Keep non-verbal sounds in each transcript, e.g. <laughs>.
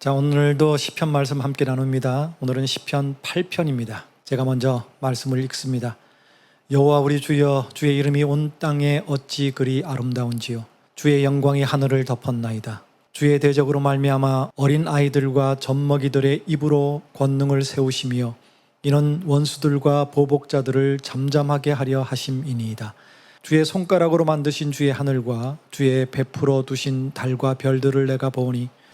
자, 오늘도 시편 말씀 함께 나눕니다. 오늘은 시편 8편입니다. 제가 먼저 말씀을 읽습니다. 여호와 우리 주여 주의 이름이 온 땅에 어찌 그리 아름다운지요 주의 영광이 하늘을 덮었나이다. 주의 대적으로 말미암아 어린 아이들과 젖먹이들의 입으로 권능을 세우시며 이는 원수들과 보복자들을 잠잠하게 하려 하심이니이다. 주의 손가락으로 만드신 주의 하늘과 주의 베풀어 두신 달과 별들을 내가 보니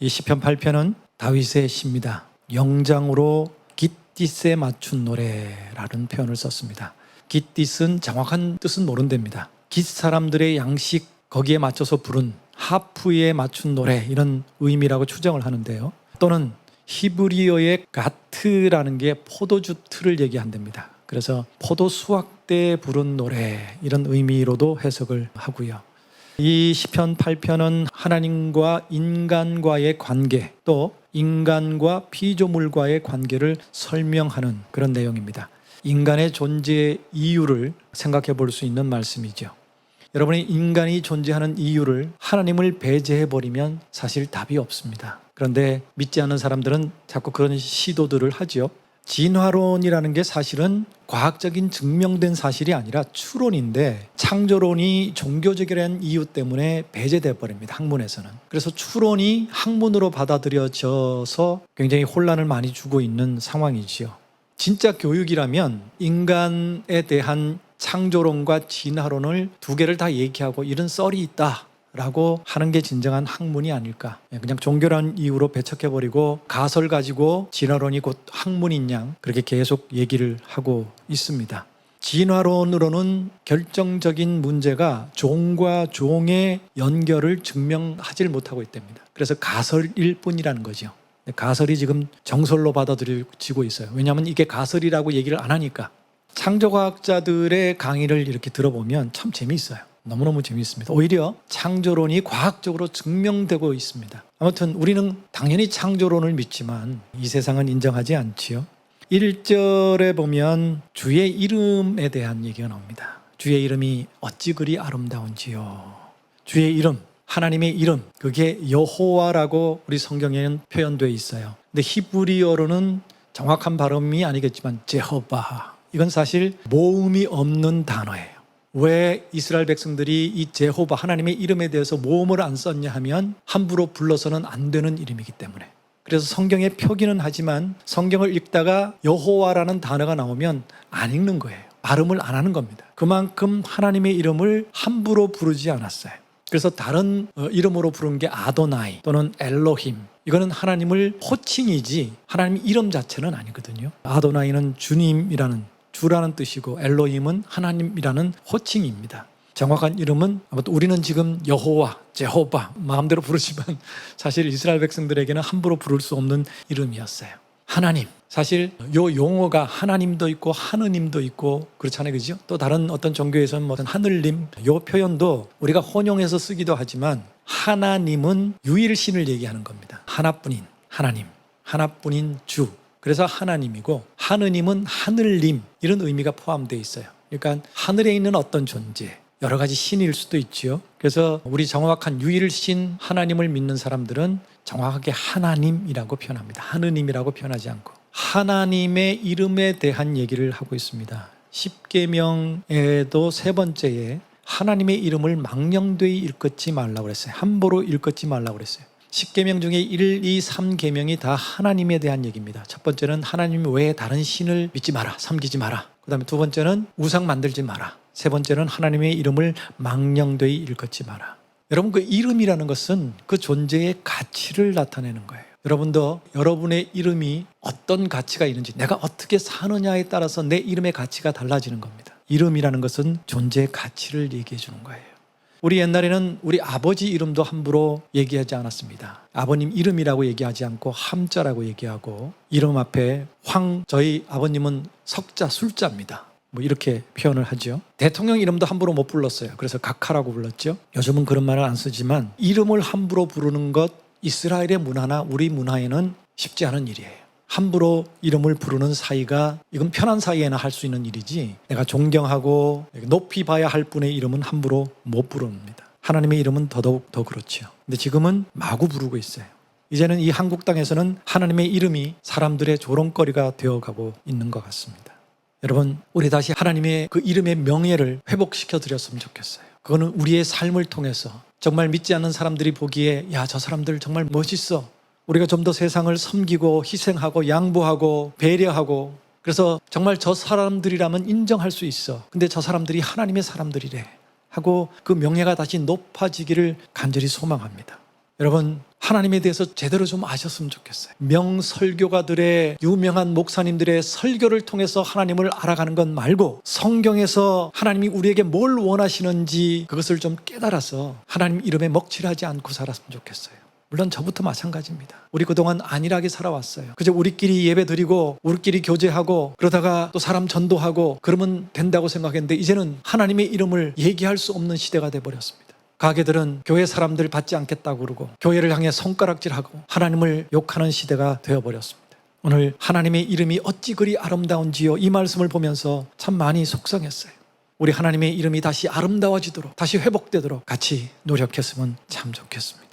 이 시편 8편은 다윗의 시입니다. 영장으로 깃딧에 맞춘 노래라는 표현을 썼습니다. 깃딧은 정확한 뜻은 모른답니다. 깃 사람들의 양식 거기에 맞춰서 부른 하프에 맞춘 노래 이런 의미라고 추정을 하는데요. 또는 히브리어의 가트라는 게 포도주 틀을 얘기한답니다. 그래서 포도 수확 때 부른 노래 이런 의미로도 해석을 하고요. 이 시편 8편은 하나님과 인간과의 관계 또 인간과 피조물과의 관계를 설명하는 그런 내용입니다. 인간의 존재의 이유를 생각해 볼 수 있는 말씀이죠. 여러분이 인간이 존재하는 이유를 하나님을 배제해 버리면 사실 답이 없습니다. 그런데 믿지 않는 사람들은 자꾸 그런 시도들을 하지요. 진화론이라는 게 사실은 과학적인 증명된 사실이 아니라 추론인데 창조론이 종교적이라는 이유 때문에 배제돼 버립니다. 학문에서는. 그래서 추론이 학문으로 받아들여져서 굉장히 혼란을 많이 주고 있는 상황이지요. 진짜 교육이라면 인간에 대한 창조론과 진화론을 두 개를 다 얘기하고 이런 썰이 있다. 라고 하는 게 진정한 학문이 아닐까. 예, 그냥 종교란 이유로 배척해버리고 가설 가지고 진화론이 곧 학문인 양 그렇게 계속 얘기를 하고 있습니다. 진화론으로는 결정적인 문제가 종과 종의 연결을 증명하지 못하고 있답니다. 그래서 가설일 뿐이라는 거죠. 가설이 지금 정설로 받아들여지고 있어요. 왜냐하면 이게 가설이라고 얘기를 안 하니까. 창조과학자들의 강의를 이렇게 들어보면 참 재미있어요. 너무너무 재미있습니다. 오히려 창조론이 과학적으로 증명되고 있습니다. 아무튼 우리는 당연히 창조론을 믿지만 이 세상은 인정하지 않지요. 1절에 보면 주의 이름에 대한 얘기가 나옵니다. 주의 이름이 어찌 그리 아름다운지요. 주의 이름, 하나님의 이름, 그게 여호와라고 우리 성경에는 표현되어 있어요. 근데 히브리어로는 정확한 발음이 아니겠지만 제호바. 이건 사실 모음이 없는 단어예요. 왜 이스라엘 백성들이 이 제호바 하나님의 이름에 대해서 모음을 안 썼냐 하면 함부로 불러서는 안 되는 이름이기 때문에. 그래서 성경에 표기는 하지만 성경을 읽다가 여호와라는 단어가 나오면 안 읽는 거예요. 발음을 안 하는 겁니다. 그만큼 하나님의 이름을 함부로 부르지 않았어요. 그래서 다른 어, 이름으로 부른 게 아도나이 또는 엘로힘 이거는 하나님을 호칭이지 하나님 이름 자체는 아니거든요. 아도나이는 주님이라는 주라는 뜻이고 엘로힘은 하나님이라는 호칭입니다. 정확한 이름은 아무튼 우리는 지금 여호와, 제호바 마음대로 부르지만 <laughs> 사실 이스라엘 백성들에게는 함부로 부를 수 없는 이름이었어요. 하나님. 사실 요 용어가 하나님도 있고 하느님도 있고 그렇잖아요. 그죠? 또 다른 어떤 종교에서는 뭐 하늘님 요 표현도 우리가 혼용해서 쓰기도 하지만 하나님은 유일신을 얘기하는 겁니다. 하나뿐인 하나님, 하나뿐인 주. 그래서 하나님이고 하느님은 하늘님 이런 의미가 포함되어 있어요. 그러니까 하늘에 있는 어떤 존재 여러 가지 신일 수도 있지요. 그래서 우리 정확한 유일신 하나님을 믿는 사람들은 정확하게 하나님이라고 표현합니다. 하느님이라고 표현하지 않고 하나님의 이름에 대한 얘기를 하고 있습니다. 10계명에도 세 번째에 하나님의 이름을 망령되이 일컫지 말라고 그랬어요. 함부로 일컫지 말라고 그랬어요. 10계명 중에 1, 2, 3계명이 다 하나님에 대한 얘기입니다. 첫 번째는 하나님 외에 다른 신을 믿지 마라. 섬기지 마라. 그 다음에 두 번째는 우상 만들지 마라. 세 번째는 하나님의 이름을 망령되이 일컫지 마라. 여러분 그 이름이라는 것은 그 존재의 가치를 나타내는 거예요. 여러분도 여러분의 이름이 어떤 가치가 있는지 내가 어떻게 사느냐에 따라서 내 이름의 가치가 달라지는 겁니다. 이름이라는 것은 존재의 가치를 얘기해 주는 거예요. 우리 옛날에는 우리 아버지 이름도 함부로 얘기하지 않았습니다. 아버님 이름이라고 얘기하지 않고 함자라고 얘기하고 이름 앞에 황 저희 아버님은 석자 술자입니다. 뭐 이렇게 표현을 하죠. 대통령 이름도 함부로 못 불렀어요. 그래서 각하라고 불렀죠. 요즘은 그런 말을 안 쓰지만 이름을 함부로 부르는 것 이스라엘의 문화나 우리 문화에는 쉽지 않은 일이에요. 함부로 이름을 부르는 사이가 이건 편한 사이에나 할 수 있는 일이지 내가 존경하고 높이 봐야 할 분의 이름은 함부로 못 부릅니다. 하나님의 이름은 더더욱 더 그렇지요. 근데 지금은 마구 부르고 있어요. 이제는 이 한국 땅에서는 하나님의 이름이 사람들의 조롱거리가 되어가고 있는 것 같습니다. 여러분, 우리 다시 하나님의 그 이름의 명예를 회복시켜 드렸으면 좋겠어요. 그거는 우리의 삶을 통해서 정말 믿지 않는 사람들이 보기에 야, 저 사람들 정말 멋있어. 우리가 좀 더 세상을 섬기고 희생하고 양보하고 배려하고 그래서 정말 저 사람들이라면 인정할 수 있어. 근데 저 사람들이 하나님의 사람들이래. 하고 그 명예가 다시 높아지기를 간절히 소망합니다. 여러분, 하나님에 대해서 제대로 좀 아셨으면 좋겠어요. 명설교가들의 유명한 목사님들의 설교를 통해서 하나님을 알아가는 것 말고 성경에서 하나님이 우리에게 뭘 원하시는지 그것을 좀 깨달아서 하나님 이름에 먹칠하지 않고 살았으면 좋겠어요. 물론 저부터 마찬가지입니다. 우리 그동안 안일하게 살아왔어요. 그저 우리끼리 예배 드리고 우리끼리 교제하고 그러다가 또 사람 전도하고 그러면 된다고 생각했는데 이제는 하나님의 이름을 얘기할 수 없는 시대가 돼 버렸습니다. 가게들은 교회 사람들 받지 않겠다고 그러고 교회를 향해 손가락질하고 하나님을 욕하는 시대가 되어 버렸습니다. 오늘 하나님의 이름이 어찌 그리 아름다운지요 이 말씀을 보면서 참 많이 속상했어요. 우리 하나님의 이름이 다시 아름다워지도록 다시 회복되도록 같이 노력했으면 참 좋겠습니다.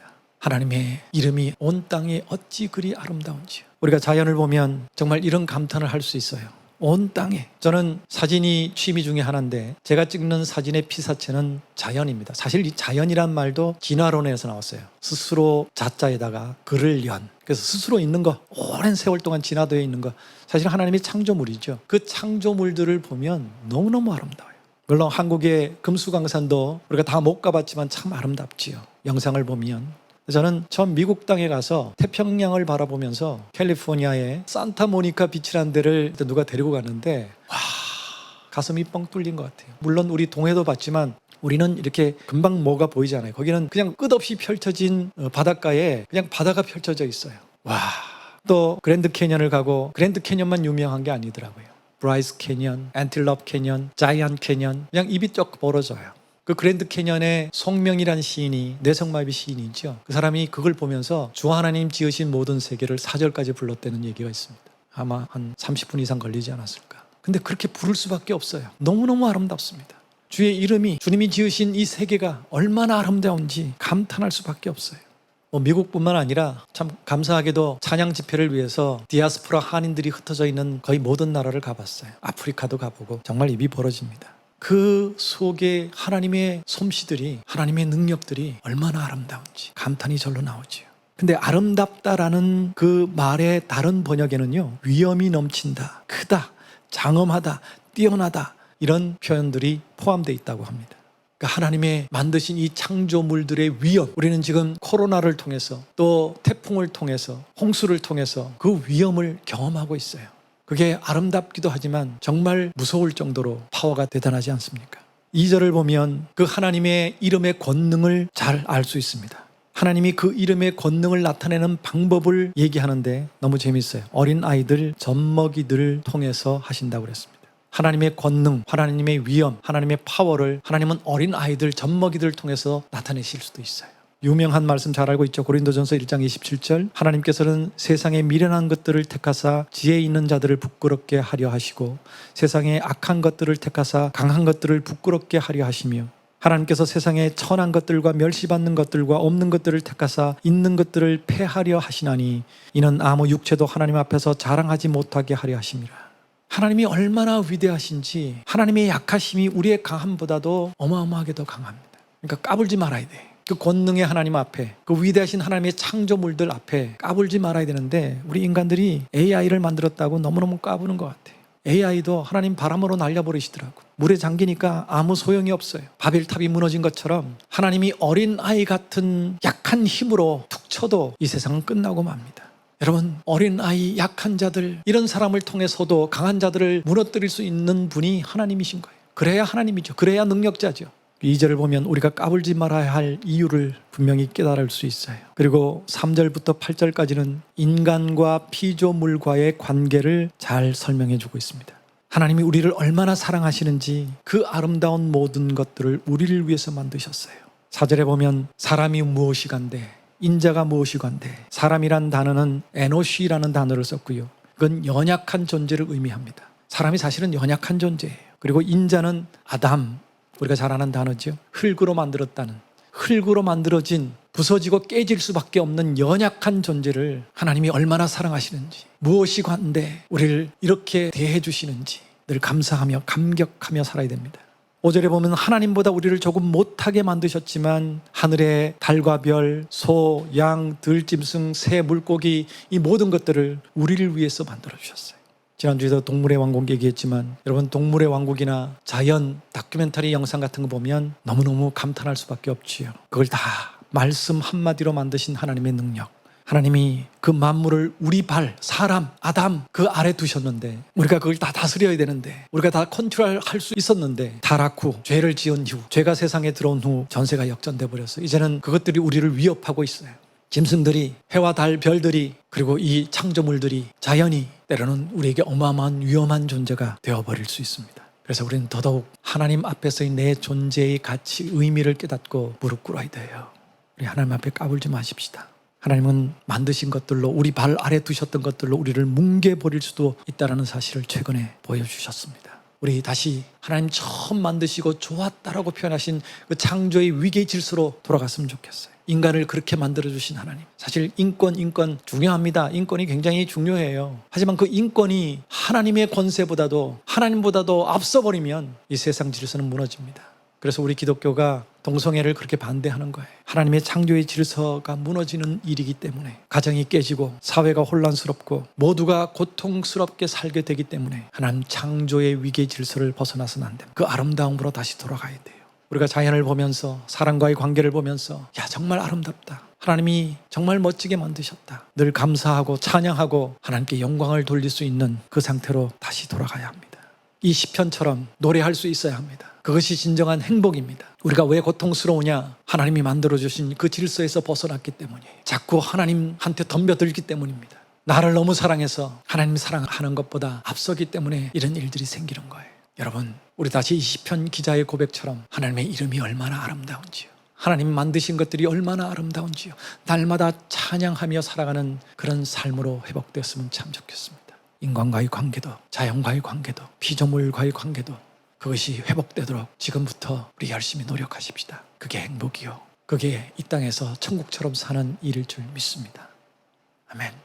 하나님의 이름이 온 땅에 어찌 그리 아름다운지요. 우리가 자연을 보면 정말 이런 감탄을 할 수 있어요. 온 땅에. 저는 사진이 취미 중에 하나인데 제가 찍는 사진의 피사체는 자연입니다. 사실 이 자연이란 말도 진화론에서 나왔어요. 스스로 자자에다가 글을 연. 그래서 스스로 있는 거, 오랜 세월 동안 진화되어 있는 거, 사실 하나님의 창조물이죠. 그 창조물들을 보면 너무너무 아름다워요. 물론 한국의 금수강산도 우리가 다 못 가봤지만 참 아름답지요. 영상을 보면 저는 처음 미국 땅에 가서 태평양을 바라보면서 캘리포니아의 산타모니카 비치라는 데를 누가 데리고 갔는데 와 가슴이 뻥 뚫린 것 같아요. 물론 우리 동해도 봤지만 우리는 이렇게 금방 뭐가 보이지 않아요. 거기는 그냥 끝없이 펼쳐진 어, 바닷가에 그냥 바다가 펼쳐져 있어요. 와. 또 그랜드 캐년을 가고 그랜드 캐년만 유명한 게 아니더라고요. 브라이스 캐년, 안틸럽 캐년, 자이언 캐년 그냥 입이 쩍 벌어져요. 그 그랜드 캐년의 송명이라는 시인이 뇌성마비 시인이죠. 그 사람이 그걸 보면서 주 하나님 지으신 모든 세계를 사절까지 불렀다는 얘기가 있습니다. 아마 한 30분 이상 걸리지 않았을까. 근데 그렇게 부를 수밖에 없어요. 너무너무 아름답습니다. 주의 이름이 주님이 지으신 이 세계가 얼마나 아름다운지 감탄할 수밖에 없어요. 뭐 미국뿐만 아니라 참 감사하게도 찬양 집회를 위해서 디아스포라 한인들이 흩어져 있는 거의 모든 나라를 가봤어요. 아프리카도 가보고 정말 입이 벌어집니다. 그 속에 하나님의 솜씨들이 하나님의 능력들이 얼마나 아름다운지 감탄이 절로 나오지요. 근데 아름답다라는 그 말의 다른 번역에는요 위엄이 넘친다, 크다, 장엄하다, 뛰어나다 이런 표현들이 포함되어 있다고 합니다. 그러니까 하나님의 만드신 이 창조물들의 위엄 우리는 지금 코로나를 통해서 또 태풍을 통해서 홍수를 통해서 그 위엄을 경험하고 있어요. 그게 아름답기도 하지만 정말 무서울 정도로 파워가 대단하지 않습니까? 2절을 보면 그 하나님의 이름의 권능을 잘 알 수 있습니다. 하나님이 그 이름의 권능을 나타내는 방법을 얘기하는데 너무 재밌어요. 어린 아이들, 젖먹이들을 통해서 하신다고 그랬습니다. 하나님의 권능, 하나님의 위엄, 하나님의 파워를 하나님은 어린 아이들, 젖먹이들을 통해서 나타내실 수도 있어요. 유명한 말씀 잘 알고 있죠. 고린도전서 1장 27절. 하나님께서는 세상에 미련한 것들을 택하사 지혜 있는 자들을 부끄럽게 하려 하시고 세상에 악한 것들을 택하사 강한 것들을 부끄럽게 하려 하시며 하나님께서 세상에 천한 것들과 멸시받는 것들과 없는 것들을 택하사 있는 것들을 패하려 하시나니 이는 아무 육체도 하나님 앞에서 자랑하지 못하게 하려 하심이라. 하나님이 얼마나 위대하신지 하나님의 약하심이 우리의 강함보다도 어마어마하게 더 강합니다. 그러니까 까불지 말아야 돼. 그 권능의 하나님 앞에 그 위대하신 하나님의 창조물들 앞에 까불지 말아야 되는데 우리 인간들이 AI를 만들었다고 너무너무 까부는 것 같아요. AI도 하나님 바람으로 날려버리시더라고. 물에 잠기니까 아무 소용이 없어요. 바벨탑이 무너진 것처럼 하나님이 어린 아이 같은 약한 힘으로 툭 쳐도 이 세상은 끝나고 맙니다. 여러분, 어린 아이, 약한 자들, 이런 사람을 통해서도 강한 자들을 무너뜨릴 수 있는 분이 하나님이신 거예요. 그래야 하나님이죠. 그래야 능력자죠. 이절을 보면 우리가 까불지 말아야 할 이유를 분명히 깨달을 수 있어요. 그리고 3절부터 8절까지는 인간과 피조물과의 관계를 잘 설명해 주고 있습니다. 하나님이 우리를 얼마나 사랑하시는지 그 아름다운 모든 것들을 우리를 위해서 만드셨어요. 4절에 보면 사람이 무엇이 간데 인자가 무엇이 간데 사람이란 단어는 에노시라는 단어를 썼고요. 그건 연약한 존재를 의미합니다. 사람이 사실은 연약한 존재예요. 그리고 인자는 아담, 우리가 잘 아는 단어죠. 흙으로 만들었다는 흙으로 만들어진 부서지고 깨질 수밖에 없는 연약한 존재를 하나님이 얼마나 사랑하시는지 무엇이 관데 우리를 이렇게 대해 주시는지 늘 감사하며 감격하며 살아야 됩니다. 5절에 보면 하나님보다 우리를 조금 못하게 만드셨지만 하늘의 달과 별, 소, 양, 들짐승, 새, 물고기 이 모든 것들을 우리를 위해서 만들어 주셨어요. 지난주에도 동물의 왕국 얘기했지만 여러분 동물의 왕국이나 자연 다큐멘터리 영상 같은 거 보면 너무너무 감탄할 수밖에 없지요. 그걸 다 말씀 한마디로 만드신 하나님의 능력. 하나님이 그 만물을 우리 발, 사람, 아담 그 아래 두셨는데 우리가 그걸 다 다스려야 되는데 우리가 다 컨트롤 할 수 있었는데 타락 후 죄를 지은 후 죄가 세상에 들어온 후 전세가 역전돼 버렸어. 이제는 그것들이 우리를 위협하고 있어요. 짐승들이 해와 달 별들이 그리고 이 창조물들이 자연이 때로는 우리에게 어마어마한 위험한 존재가 되어버릴 수 있습니다. 그래서 우리는 더더욱 하나님 앞에서의 내 존재의 가치, 의미를 깨닫고 무릎 꿇어야 돼요. 우리 하나님 앞에 까불지 마십시다. 하나님은 만드신 것들로 우리 발 아래 두셨던 것들로 우리를 뭉개 버릴 수도 있다는 사실을 최근에 보여주셨습니다. 우리 다시 하나님 처음 만드시고 좋았다라고 표현하신 그 창조의 위계 질서로 돌아갔으면 좋겠어요. 인간을 그렇게 만들어주신 하나님. 사실 인권, 인권 중요합니다. 인권이 굉장히 중요해요. 하지만 그 인권이 하나님의 권세보다도 하나님보다도 앞서버리면 이 세상 질서는 무너집니다. 그래서 우리 기독교가 동성애를 그렇게 반대하는 거예요. 하나님의 창조의 질서가 무너지는 일이기 때문에 가정이 깨지고 사회가 혼란스럽고 모두가 고통스럽게 살게 되기 때문에 하나님 창조의 위계 질서를 벗어나서는 안 됩니다. 그 아름다움으로 다시 돌아가야 돼요. 우리가 자연을 보면서 사람과의 관계를 보면서 야 정말 아름답다. 하나님이 정말 멋지게 만드셨다. 늘 감사하고 찬양하고 하나님께 영광을 돌릴 수 있는 그 상태로 다시 돌아가야 합니다. 이 시편처럼 노래할 수 있어야 합니다. 그것이 진정한 행복입니다. 우리가 왜 고통스러우냐? 하나님이 만들어 주신 그 질서에서 벗어났기 때문이에요. 자꾸 하나님한테 덤벼들기 때문입니다. 나를 너무 사랑해서 하나님 사랑하는 것보다 앞서기 때문에 이런 일들이 생기는 거예요. 여러분, 우리 다시 이 시편 기자의 고백처럼 하나님의 이름이 얼마나 아름다운지요. 하나님 만드신 것들이 얼마나 아름다운지요. 날마다 찬양하며 살아가는 그런 삶으로 회복되었으면 참 좋겠습니다. 인간과의 관계도, 자연과의 관계도, 피조물과의 관계도 그것이 회복되도록 지금부터 우리 열심히 노력하십시다. 그게 행복이요. 그게 이 땅에서 천국처럼 사는 일일 줄 믿습니다. 아멘.